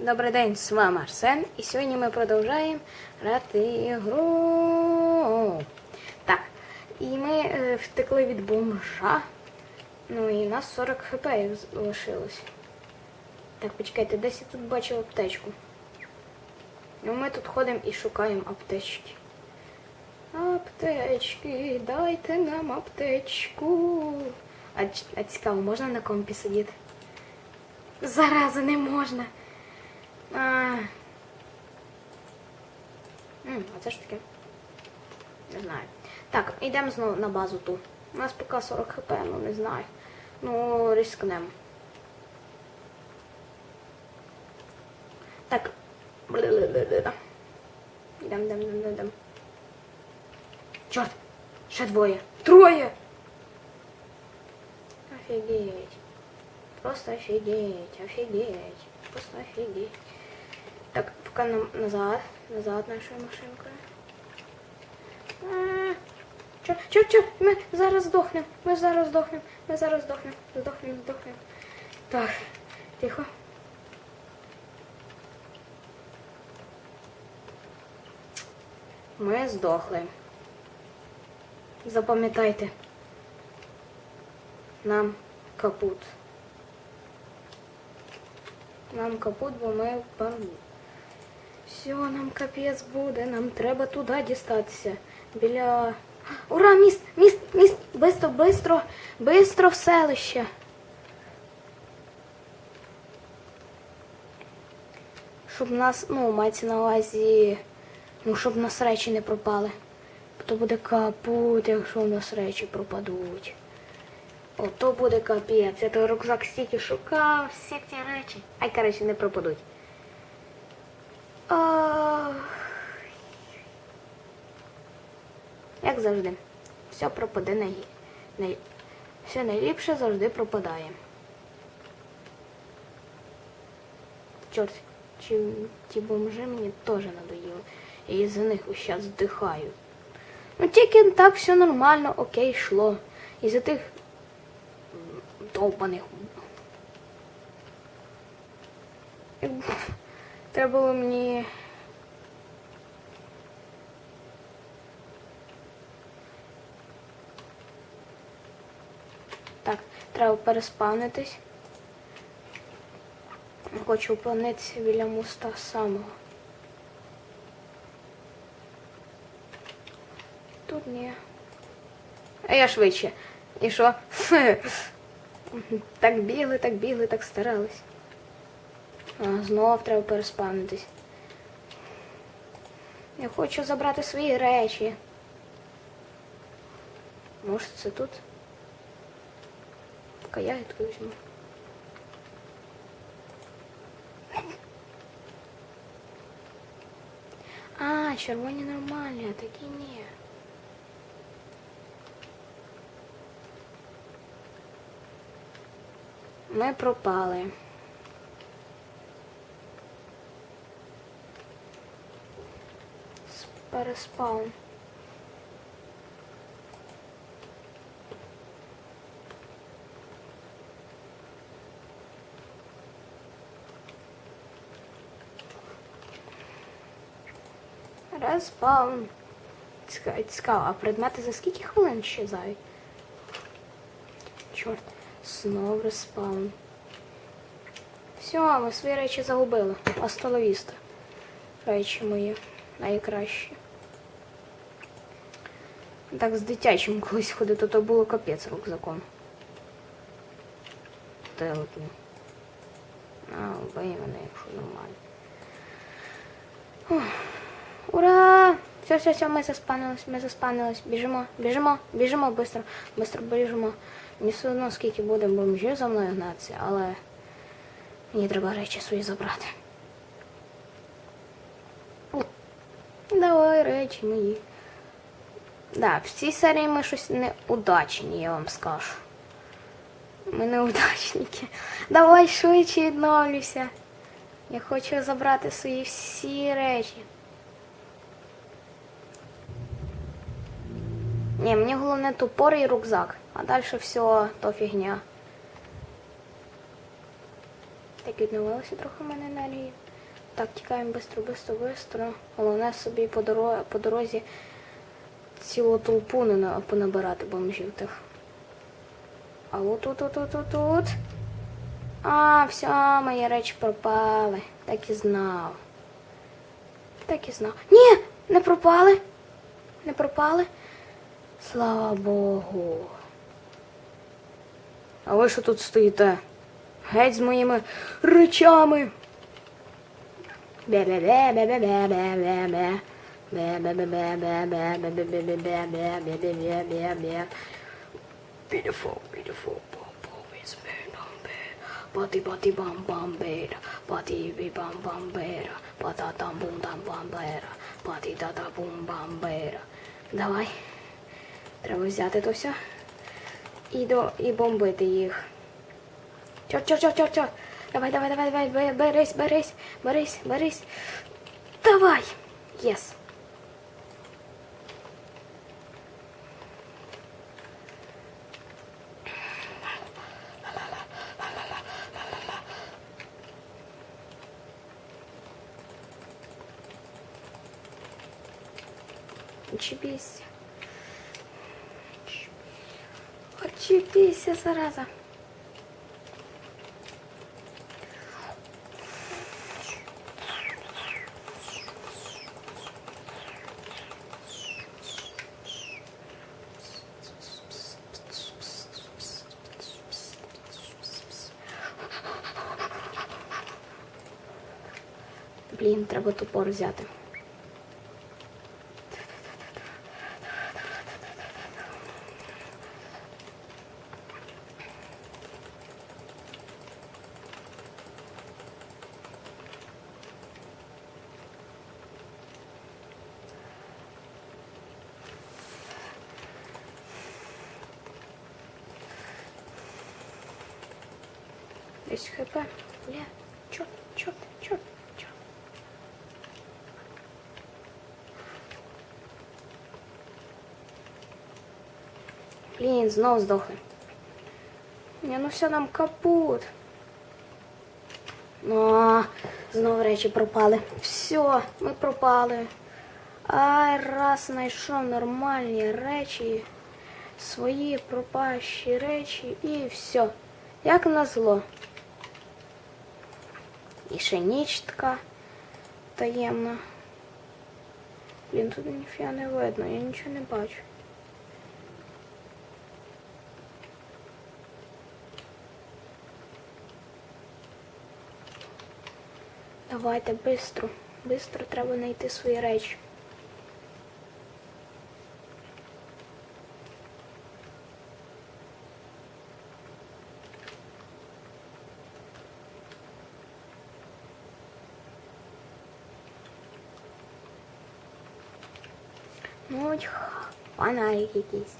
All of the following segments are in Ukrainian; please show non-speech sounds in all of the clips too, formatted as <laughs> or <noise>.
Добрий день, з вами Арсен, і сьогодні ми продовжуємо грати ігру. Так, і ми е, втекли від бомжа. Ну і нас 40 хп лишилось. Так, почекайте, десь я тут бачив аптечку. Ну ми тут ходимо і шукаємо аптечки. Аптечки, дайте нам аптечку. А, а цікаво, можна на компі сидіти? Зараза, не можна. А, а це ж таке? Не знаю. Так, йдемо знову на базу ту. У нас поки 40 хп, ну не знаю. Ну, рискнемо. Так. Йдемо, йдемо, йдемо, йдемо. Чорт! Ще двоє. Троє! Офігеть. Просто офигеть, офигеть, просто офигеть. Так, пока нам назад, назад нашою машинкою. Чо, чо, чо, ми зараз здохнемо, ми зараз здохнемо, ми зараз здохнемо, здохнемо, здохнемо. Так, тихо. Ми здохли. Запам'ятайте. Нам капут. Нам капут, бо ми впали. Все, нам капець буде, нам треба туди дістатися. Біля. Ура, міст! Міст! Міст! Бистро, бистро, бистро в селище. Щоб нас, ну, мається на увазі, ну, щоб нас речі не пропали. То буде капут, якщо в нас речі пропадуть. Ото буде капець. Я той рюкзак стільки шукав, всі ті речі. Ай, коротше, не пропадуть. А... Як завжди. Все пропаде най... най... Все найліпше завжди пропадає. Чорт, чи ті бомжи мені теж надоїли. Я із-за них ущас здихаю. Ну тільки так все нормально, окей, йшло. Із-за тих довбаних. Треба було мені. Так, треба переспавнитись. Хочу опинитися біля моста самого. Тут ні. А я швидше. І що? <laughs> Так бігли, так бігли, так старались. Знов треба переспавнитись. Я хочу забрати свої речі. Може це тут? Поки ягідку візьму. А, червоні нормальні, а такі ні. Ми пропали. Переспаун. Респаун. Цікаво, а предмети за скільки хвилин щезають? Чорт, знов респаун. Все, ми свої речі загубили. Астоловіста. Речі мої найкращі. Так з дитячим колись ходити, то було капець рюкзаком. Телепні. А, вбий мене, якщо нормально. Ух. Ура! Все, все, все, ми заспанились, ми заспанились. Біжимо, біжимо, біжимо, быстро, быстро біжимо. Не все одно скільки буде бомжів за мною гнатися, але мені треба речі свої забрати. Давай речі мої. Да, в цій серії ми щось неудачні, я вам скажу. Ми неудачники. Давай швидше відновлюся. Я хочу забрати свої всі речі. Ні, мені головне тупорий рюкзак, а далі все то фігня. Так відновилося трохи в мене енергії. Так, тікаємо бистро, бистро, бистро. Головне собі по дорозі, по дорозі цілу толпу не на- понабирати бомжів тих. А от тут, тут, тут, тут. А, все, мої речі пропали. Так і знав. Так і знав. Ні, не пропали. Не пропали. Слава Богу. А ви що тут стоїте? Геть з моїми речами. Бе-бе-бе-бе-бе-бе-бе-бе. Beautiful, beautiful, boom, boom, it's been on bed. Body, body, bum, bum, bed. Body, be, bum, bum, bed. Bata, tam, bum, tam, bum, bed. Body, та, та, бум, бам, бед. Давай. Треба взяти то все. І, до, і бомбити їх. Чорт, чорт, чорт, чорт, чорт. Давай, давай, давай, давай, берись, берись, берись, берись. Давай. Єс. Yes. Очіпійся. Очіпійся, зараза. Блін, треба тупор взяти. Десь хп. Бля, чорт, чорт, чорт, чорт. Блін, знов здохли. Ні, ну все нам капут. Ну, знов речі пропали. Все, ми пропали. Ай, раз знайшов нормальні речі, свої пропащі речі і все. Як назло. І ще ніч така таємна. Блін, тут ніфіга не видно, я нічого не бачу. Давайте бистро. Бистро треба знайти свої речі. Ну, х- фонарик якийсь.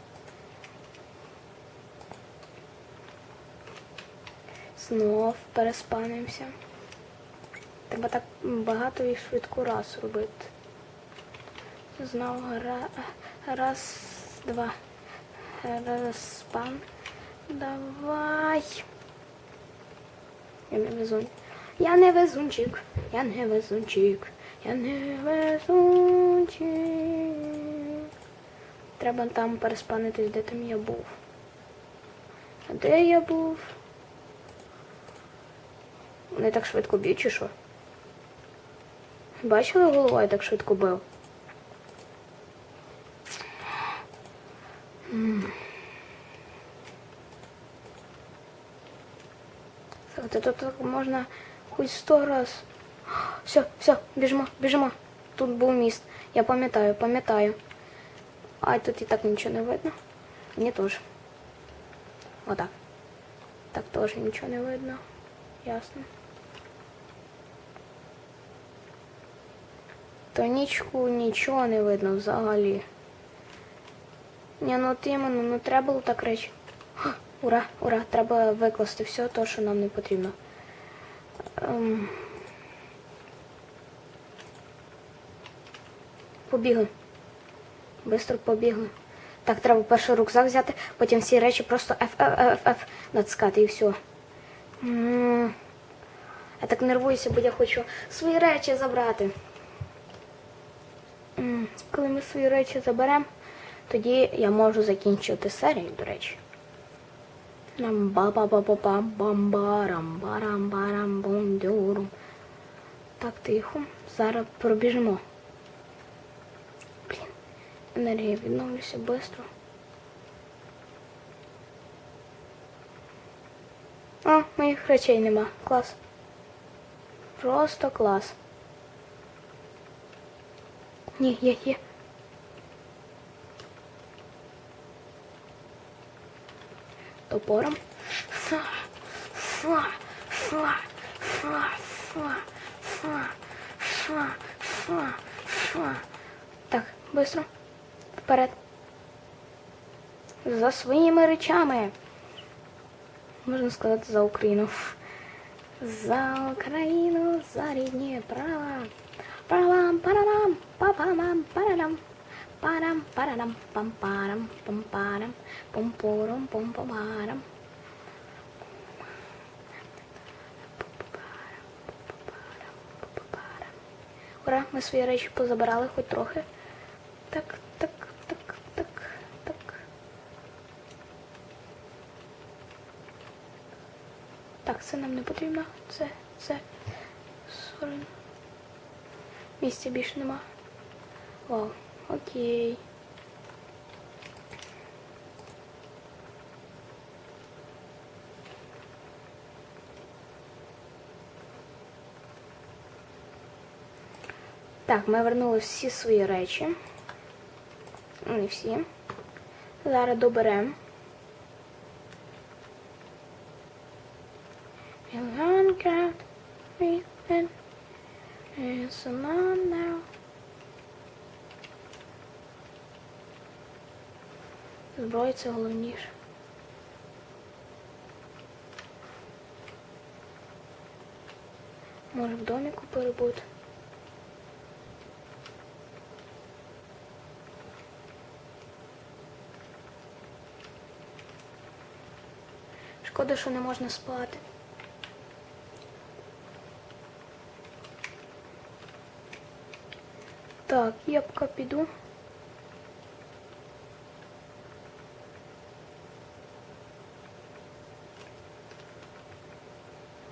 Знов переспанимося. Треба так багато і швидко раз робити. Знов ра... раз, два. Раз, спан. Давай. Я не везун. Я не везунчик. Я не везунчик. Я не везунчик. Треба там переспанитись, де там я був. А де я був? Вони так швидко б'ють, чи що? Бачили головою так швидко бив? Слухайте, тут можна хоч сто раз. Все, все, біжимо, біжимо. Тут був міст. Я пам'ятаю, пам'ятаю. Ай, тут і так нічого не видно. Мені теж. Отак. Так теж нічого не видно. Ясно. Тонічку нічого не видно взагалі. Ні, ну от іменно, ну треба було так речі. Ха, Ура, ура, треба викласти все те, що нам не потрібно. Ем... Побігли. Бистро побігли. Так, треба перший рюкзак взяти, потім всі речі просто F, F, F, F натискати і все. Я так нервуюся, бо я хочу свої речі забрати. Коли ми свої речі заберемо, тоді я можу закінчити серію, до речі. Нам ба ба ба ба бам бам барам барам барам бум дюрум. Так, тихо. Зараз пробіжимо. Блін, енергія відновлюся швидко. О, моїх речей нема. Клас. Просто клас. Ні, є, є. Топором. Фа, фа, фа, фа, фа, фа, фа, фа, фа. Так, быстро. Вперед. За своїми речами. Можна сказати за Україну. За Україну, за рідні права. Парам, парам, папамам, парам. Парам, парам, пам парам, пам парам, пом пором, пом парам. Ура, ми свої речі позабирали хоч трохи. Так, так, так. Так, це нам не потрібно. Це, це. Сорен. Місця більше нема. Вау, окей. Так, ми вернули всі свої речі. Не всі. Зараз доберемо. Is on now. Зброя це головніше. Може в доміку перебути. Шкода, що не можна спати. Так, я поки піду.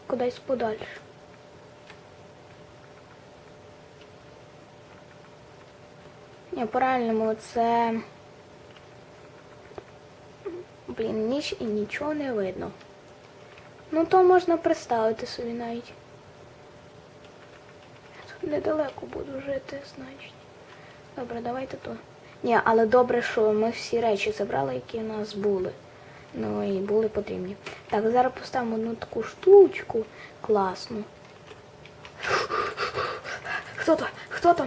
Кудись подальше. Ні, по-реальному це. Блін, ніч і нічого не видно. Ну то можна представити собі навіть. Недалеко буду жити, значить. Добре, давайте то. Ні, але добре, що ми всі речі забрали, які в нас були. Ну і були потрібні. Так, зараз поставимо одну таку штучку класну. Хто то? Хто то?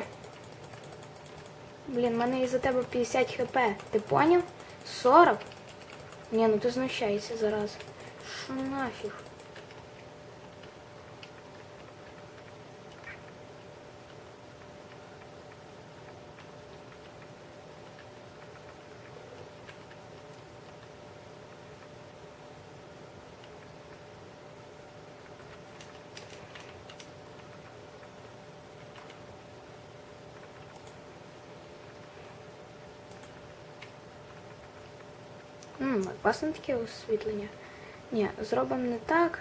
Блін, в мене із-за тебе 50 хп. Ти поняв? 40? Ні, ну ти знущаєшся зараз. Що нафіг? Ммм, класне таке освітлення. Ні, зробимо не так,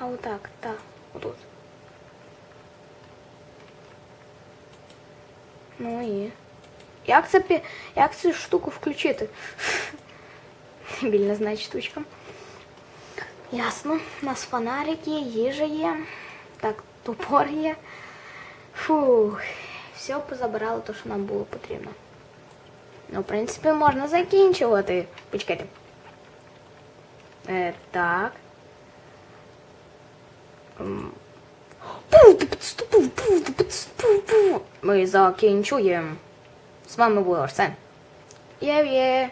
а отак, так, отут. Ну і. Як це пі... Як цю штуку включити? <laughs> Більно знає штучка. Ясно. У нас фонарик є, їжа є. Так, топор є. Фух. Все позабирали те, що нам було потрібно. Ну, в принципі, можна закінчувати. Почекайте. Е, так. Ми закінчуємо. З вами був Арсен. Є-є.